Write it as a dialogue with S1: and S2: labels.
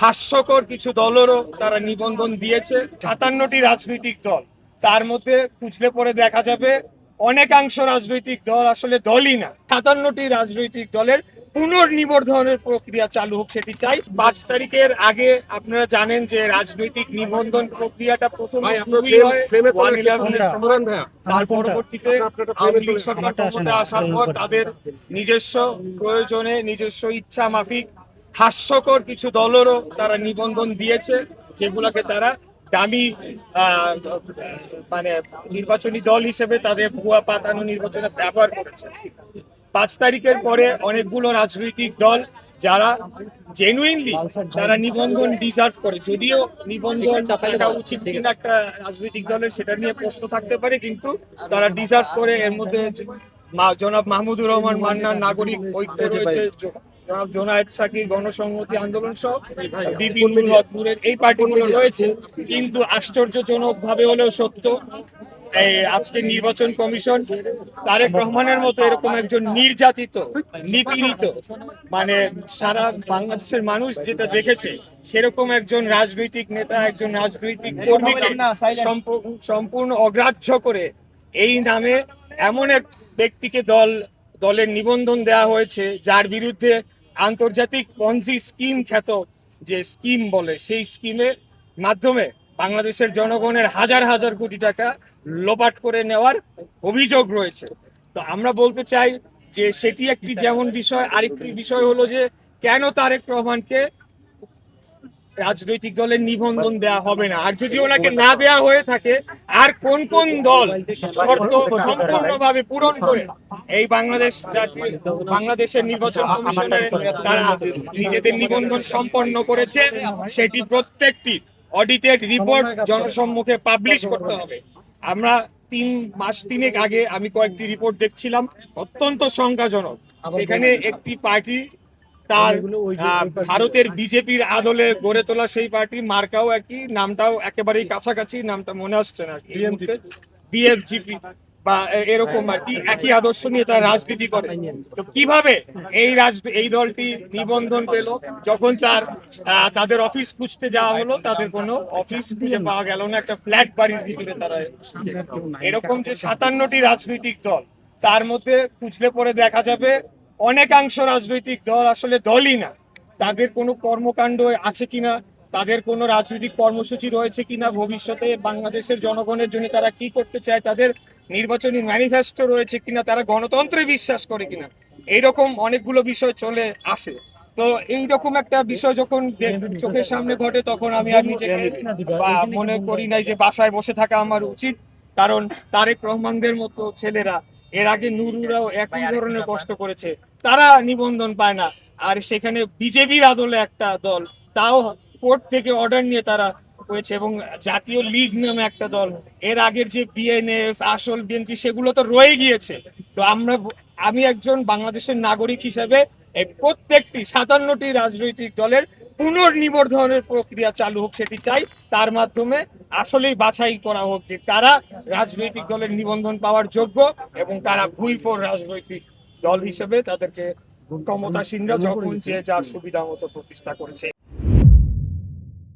S1: হাস্যকর কিছু দলেরও তারা নিবন্ধন দিয়েছে। সাতান্নটি রাজনৈতিক দল। তার মধ্যে খুঁজলে পরে দেখা যাবে অনেকাংশ রাজনৈতিক দল আসলে দলই না। সাতান্নটি রাজনৈতিক দলের পুনর্নিবন্ধনের প্রক্রিয়া চালু হোক সেটি চাই। পাঁচ তারিখের আগে আপনারা জানেন যে রাজনৈতিক নিবন্ধন প্রক্রিয়াটা প্রথমে শুরুই হয়
S2: ফ্রেমে চলে
S1: 111 এর
S2: একটু সমাধান ভাইয়া।
S1: তার পরবর্তীতে আওয়ামী লীগ সরকার আসার পর তাদের নিজস্ব প্রয়োজনে নিজস্ব ইচ্ছা মাফিক হাস্যকর কিছু দলেরও তারা নিবন্ধন দিয়েছে যেগুলোকে তারা দামি মানে নির্বাচনী দল হিসেবে তাদের ভুয়া পাতানো নির্বাচনে ব্যবহার করেছে। পাঁচ তারিখের পরে অনেকগুলো রাজনৈতিক দল যারা জেনুইনলি তারা নিবন্ধন ডিজার্ভ করে। যদিও নিবন্ধন থাকা উচিত কিনা একটা রাজনৈতিক দলের সেটা নিয়ে প্রশ্ন থাকতে পারে কিন্তু তারা ডিজার্ভ করে। এর মধ্যে জনাব মাহমুদুর রহমান মান্নার নাগরিক ঐক্য রয়েছে জনাব জোনায়েদ সাকির গণসংহতি আন্দোলন সহ এই পার্টিগুলো রয়েছে কিন্তু আশ্চর্যজনক ভাবে হলেও সত্য এই আজকে নির্বাচন কমিশন তারেক রহমানের মতো এরকম একজন নির্যাতিত নিপীড়িত মানে সারা বাংলাদেশের মানুষ যেটা দেখেছে সেরকম একজন রাজনৈতিক নেতা একজন রাজনৈতিক কর্মীকে সম্প- সম্পূর্ণ অগ্রাহ্য করে এই নামে এমন এক ব্যক্তিকে দল দলের নিবন্ধন দেওয়া হয়েছে যার বিরুদ্ধে আন্তর্জাতিক পঞ্জি স্কিম খ্যাত যে স্কিম বলে, সেই স্কিমের মাধ্যমে বাংলাদেশের জনগণের হাজার হাজার কোটি টাকা লোপাট করে নেওয়ার অভিযোগ রয়েছে। তো আমরা বলতে চাই যে সেটি একটি যেমন বিষয়, আরেকটি বিষয় হলো যে কেন তারেক রহমানকে রাজনৈতিক দলের নিবন্ধন দেয়া হবে না? আর যদি ওনাকে না দেয়া হয়ে থাকে, আর কোন কোন দল শর্ত সম্পূর্ণভাবে পূরণ করে এই বাংলাদেশ জাতীয় বাংলাদেশের নির্বাচন কমিশনে তারা নিজেদের নিবন্ধন সম্পন্ন করেছে সেটি প্রত্যেকটি অডিটেড রিপোর্ট জনসম্মুখে পাবলিশ করতে হবে। আমরা তিন মাস তিনেক আগে আমি কয়েকটি রিপোর্ট দেখছিলাম অত্যন্ত সংখ্যাজনক। সেখানে একটি পার্টি তার ভারতের বিজেপির আদলে গড়ে তোলা সেই পার্টি মার্কাও একই নামটাও একেবারেই কাছাকাছি নামটা মনে আসছে না বিএফজিপি। বা এরকম আর কি একই আদর্শ নিয়ে তার রাজনীতি করে। তো কীভাবে এই রাজ এই দলটি নিবন্ধন পেল? যখন তার তাদের অফিস খুঁজতে যাওয়া হলো, তাদের কোনো অফিস খুঁজে পাওয়া গেল না, একটা ফ্ল্যাট বাড়ির ভিতরে তারা এরকম যে সাতান্নটি রাজনৈতিক দল, তার মধ্যে খুঁজলে পরে দেখা যাবে অনেকাংশ রাজনৈতিক দল আসলে দলই না। তাদের কোনো কর্মকাণ্ড আছে কিনা, তাদের কোনো রাজনৈতিক কর্মসূচি রয়েছে কিনা, ভবিষ্যতে বাংলাদেশের জনগণের জন্য তারা কি করতে চায়, তাদের নির্বাচনী ম্যানিফেস্টো রয়েছে কিনা, তারা গণতন্ত্রে বিশ্বাস করে কিনা, এইরকম অনেকগুলো বিষয় চলে আসে। তো এইরকম একটা বিষয় যখন চোখের সামনে ঘটে, তখন আমি আর নিজেকে মনে করি নাই যে বাসায় বসে থাকা আমার উচিত। কারণ তারেক রহমানদের মতো ছেলেরা, এর আগে নুরুরাও একই ধরনের কষ্ট করেছে। তারা নিবন্ধন পায় না। আর সেখানে বিজেপির আদলে একটা দল, তাও কোর্ট থেকে অর্ডার নিয়ে তারা হয়েছে এবং জাতীয় লীগ নামে একটা দল এর আগের যে বিএনএফ আসল বিএনপি সেগুলো তো রয়ে গিয়েছে। তো আমরা আমি একজন বাংলাদেশের নাগরিক হিসেবে এই প্রত্যেকটি সাতান্নটি রাজনৈতিক দলের পুনর্নিবন্ধনের প্রক্রিয়া চালু হোক সেটি চাই। তার মাধ্যমে আসলেই বাছাই করা হোক যে তারা রাজনৈতিক দলের নিবন্ধন পাওয়ার যোগ্য এবং তারা ভুই ফোর রাজনৈতিক দল হিসেবে তাদেরকে ক্ষমতাসীনরা যখন যে যার সুবিধা মতো প্রতিষ্ঠা করেছে।